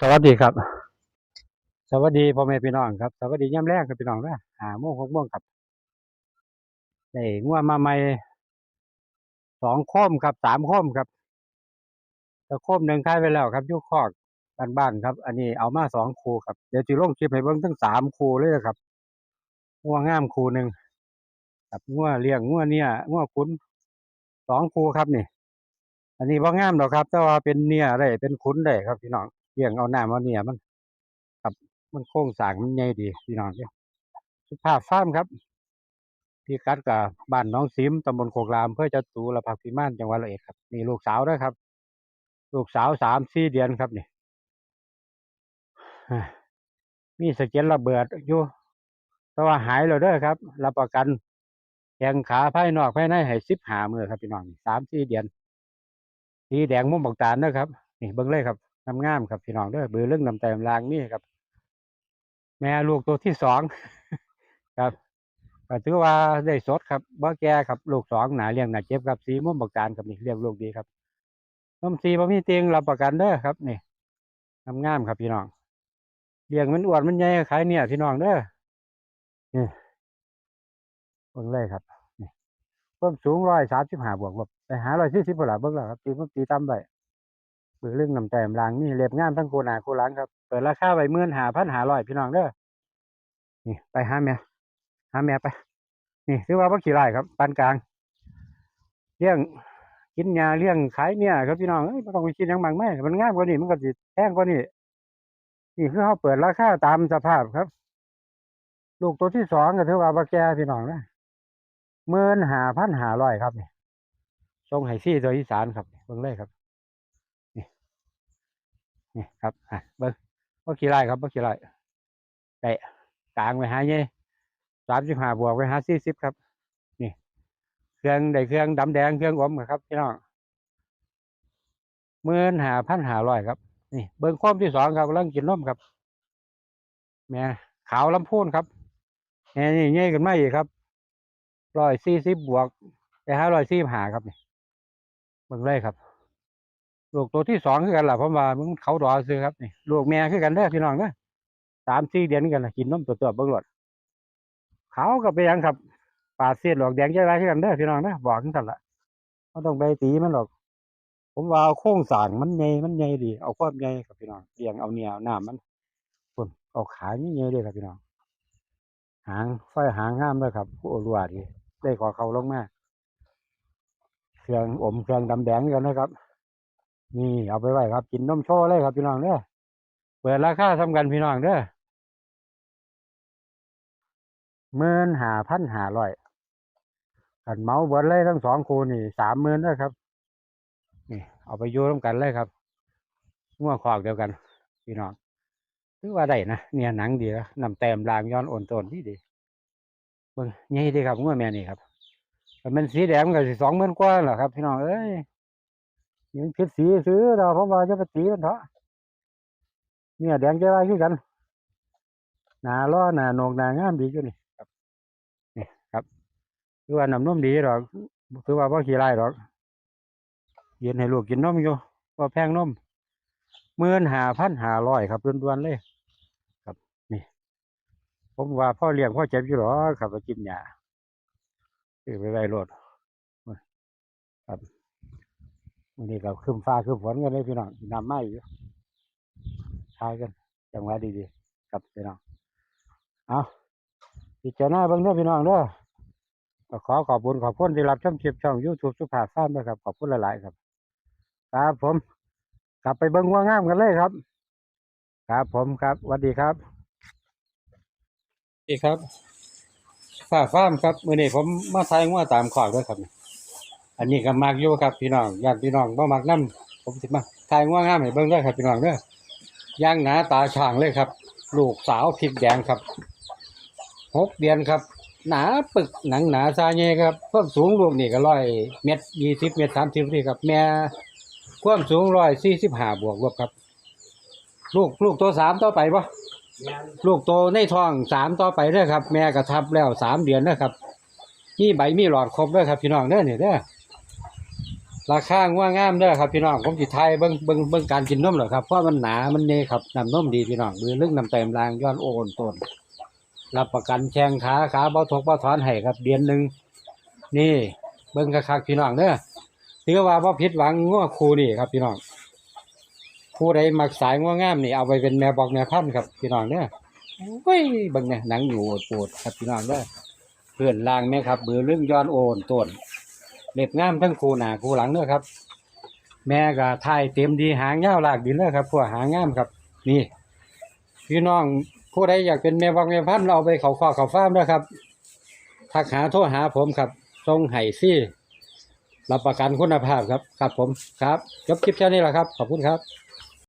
สวัสดีครับ สวัสดีพ่อแม่พี่น้องครับ สวัสดีย่ำแรกครับพี่น้องนะหาโมงหกโมงครับได้งัวมาใหม่สองโคมครับสามโคมครับแต่โคมหนึ่งขายไปแล้วครับยุคคอกบ้านๆครับ อันนี้เอามาสองคูครับเดี๋ยวจะลงคลิปให้เบิ่งทั้งสามคูเลยครับงัวงามคูหนึ่งครับงัวเลี้ยงงัวเนี่ยงัวคุ้นสองคูครับนี่ อันนี้ว่างามหรอกครับ แต่ว่าเป็นเนี่ยได้เป็นคุ้นได้ครับพี่น้อง เลี้ยงเอาหน้ามาเนี่ยมันครับ มันโค้งสางมันใหญ่ดีพี่น้องเนี่ยสุภาพฟาร์มครับพี่กัดกับบ้านน้องซิมตำบลโคกรามเพื่อจะตูละพักพิมานจังหวัดร้อยเอ็ดครับนี่ลูกสาวด้วยครับ ลูกสาวสามสี่เดือนครับนี่มีสเก็ดระเบิดอยู่แต่ว่าหายแล้วเด้อครับ รับประกันแขงขาภายนอกภายในให้สิบหามือครับพี่น้องสามสี่เดือนสีแดงมุมบักตาลนะครับ นี่เบิ้งเลยครับ งามๆครับพี่น้องเด้อเบือเรื่องนำแต้มลางนี่ครับ แม่ลูกตัวที่สองครับก็ถือว่าได้สดครับบ่แก่ครับลูกสองหนาเลี้ยงหนาเจ็บครับสีม่วงบักตาลครับนี่เลี้ยงลูกดีครับนมสีบ่มีเตียงรับประกันเด้อครับนี่งามครับพี่น้องเลี้ยงมันอวนมันใหญ่ขายเนี่ยพี่น้องเด้อนี่เบิ่งเลยครับนี่เพิ่มสูงร้อยสามสิบห้าบวกลบไปหาร้อยสี่สิบกว่าเบิ่งแล้วครับตีมันตีต่ำไป เบิ่งเรื่องนำแต้มลางนี่เรียบงามทั้งโคหนาโคหลังครับเปิดราคาไว้หมื่อนหาพันหาร้อยพี่น้องเด้อนี่ไปหาแม่หาแม่ไป นี่ถือว่าบ่ขี่ไร่ครับปานกลางเลี้ยงกินยาเลี้ยงขายเนี่ยครับพี่น้องเอ้ยบ่ต้องไปคิดหยังมากแม่มันงามกว่านี้มันก็สิแพงกว่านี้นี่คือเขาเปิดราคาตามสภาพครับ ลูกตัวที่สองก็ถือว่าบ่แกพี่น้องนะหมื่นหาพันหาร้อยครับนี่ส่งให้ฟรีตัวอีสานครับเบิ่งเลยครับ นี่ครับอะเบิ่งบ่ขี่ไร่ครับบ่ขี่ไร่ไก่กลางไปหาเงี้สามสิบห้าบวกไปหาสี่สิบครับ นี่ เครื่องได้เครื่องดำแดงเครื่องอมครับพี่น้องหมื่นหาพันหาร้อยครับ นี่ เบิ้งความที่สองครับกำลังกินนมครับแม่ขาวลำพูนครับแม่นี่เงี้ยกันมาอีกครับร้อยสี่สิบบวกไปหาร้อยสี่หาครับนี่เบิ้งเลยครับ ลูกตัวที่สองคือกันล่ะเพราะว่ามึงเขาดอซื้อครับนี่ลูกแม่คือกันเด้อพี่น้องเด้อสามสี่เดือนกันละกินนมตัวตัวเบิ่งหลดเขาก็ไปยังครับปาดเสียดหลอกแดงใจร้ายคือกันเด้อพี่น้องนะบอกกันสั่นละไม่ต้องไปตีมันหรอก ผมว่าโค้งสางมันใหญ่มันใหญ่ดี เอาความใหญ่ครับพี่น้องเลี้ยงเอาเนียเอาน้ำมันคนเอาขานี่ใหญ่เลยครับพี่น้องหางไฟหางงามเลยครับโอ้รัวดีได้ขอเขาลงมาเครื่องอมเครื่องดำแดงกันนะครับ นี่เอาไปไว้ครับ กินนมโชว์เลยครับพี่น้องเด้อเปิดราคาทำกันพี่น้องเด้อหมื่นหาพันหาร้อยกันเมาเบิดเลยทั้งสองคูนี่สามหมื่นด้วยครับ นี่ เอาไปโยร่วมกันเลยครับง่วงขอกเดียวกัน พี่น้องถือว่าได้นะเนี่ยหนังดีแล้วนำแต้มลางย้อนโอนต้นที่ดีเบิ่งนี่ดีครับง่วงแม่นี่ครับมันสีแดงมันก็สิสองหมื่นกว่าเหรอครับ พี่น้องเอ้ย ยังคิดสีซื้อเราเพราะว่าจะไปตีมันเถอะเนี่ยแดงใจร้ายคือกัน หนาล้อหนาโหนกหนางามดีอยู่นี่ครับนี่ครับคือว่าน้ำนมดีหรอกคือว่าพ่ขี้ไล่หรอกเย็นให้ลูกกินนมอยู่ว่าแพงนมหมื่นหาพันหาร้อยครับด่วนๆเลย ครับนี่ ผมว่าพ่อเลี้ยงพ่อเจ็บอยู่หรอกครับไปกินยาซื้อไปไว้รถครับ วันนี้ก็ขึ้นฟ้าขึ้นฝนกันเลยพี่น้องน้ำไหม้อยู่ทายกันจังหวะดีๆครับพี่น้องเอาพิจารณาเบิ่งเด้อพี่น้องเด้อก็ขอขอบคุณขอบคุณที่รับชมคลิปช่องยูทูบสุภาพฟ้ามด้วยครับ ขอบคุณหลายๆครับ ครับผม กลับไปเบิ่งว่างามกันเลยครับ ครับผมครับสวัสดีครับดีครับฟ้าฟ้ามครับมื้อนี้ผมมาทายงัวตามขอกด้วยครับ อันนี้ก็มักอยู่ครับพี่น้องญาติพี่น้องบ่มักนํผมสิมาทายงัวงามให้เบิ่งเด้อครับพี่น้องเด้อย่างหนาตาช่างเลยครับ ลูกสาวพริกแดงครับหกเดือนครับ หนาปึกหนังหนาซาเย่ครับความสูงลูกนี่ก็ร้อยเมตรยี่สิบเมตรสามสิบนี่ครับ แม่ความสูงร้อยสี่สิบห้าบวกลบครับ ลูกลูกตัวสามต่อไปปะลูกโตในท้องสามต่อไปเด้อครับ แม่กระทับแล้วสามเดือนนะครับ มีใบมีหลอดครบเด้อครับ พี่น้องเด้อเนี่ยเด้อ ราคาง่วงงามเด้อครับพี่น้องผมสิทยเบิ่งเบิ่งเบิ่งการกินนมเหรอครับเพราะมันหนามันเนครับน้ำนมดีพี่น้องมือลึกน้ำเต็มรางย้อนโอนต้นรับประกันแข้งขาขาเบาทกเบาถอนให้ครับเดือนหนึ่งนี่เบิ่งคักๆพี่น้องเด้อถือว่าบ่ผิดหวังงัวคู่นี่ครับพี่น้องผู้ใดมักสายง่วงงามนี่เอาไปเป็นแม่บอกแม่พันธุ์ครับพี่น้องเด้อโอ้ยเบิ่งเนี่ยหนังอยู่ปวดครับพี่น้องเด้อเพื่อนล่างแม่ครับมือลึกย้อนโอนต้น เล็บงามทั้งคู่หน้าคู่หลังเด้อครับ แม่ก็ถ่ายเต็มดีหางยาวลากดินเน้อครับพวกหางงามครับ นี่ พี่น้องผู้ใดอยากเป็นแม่บังแม่พันเราไปเขาข้อเขาฟ้าร์มด้อครับทักหาโทรหาผมครับทรงไห่ซี่รับประกันคุณภาพครับ ครับผมครับ จบคลิปแค่นี้แหละครับ ขอบคุณครับ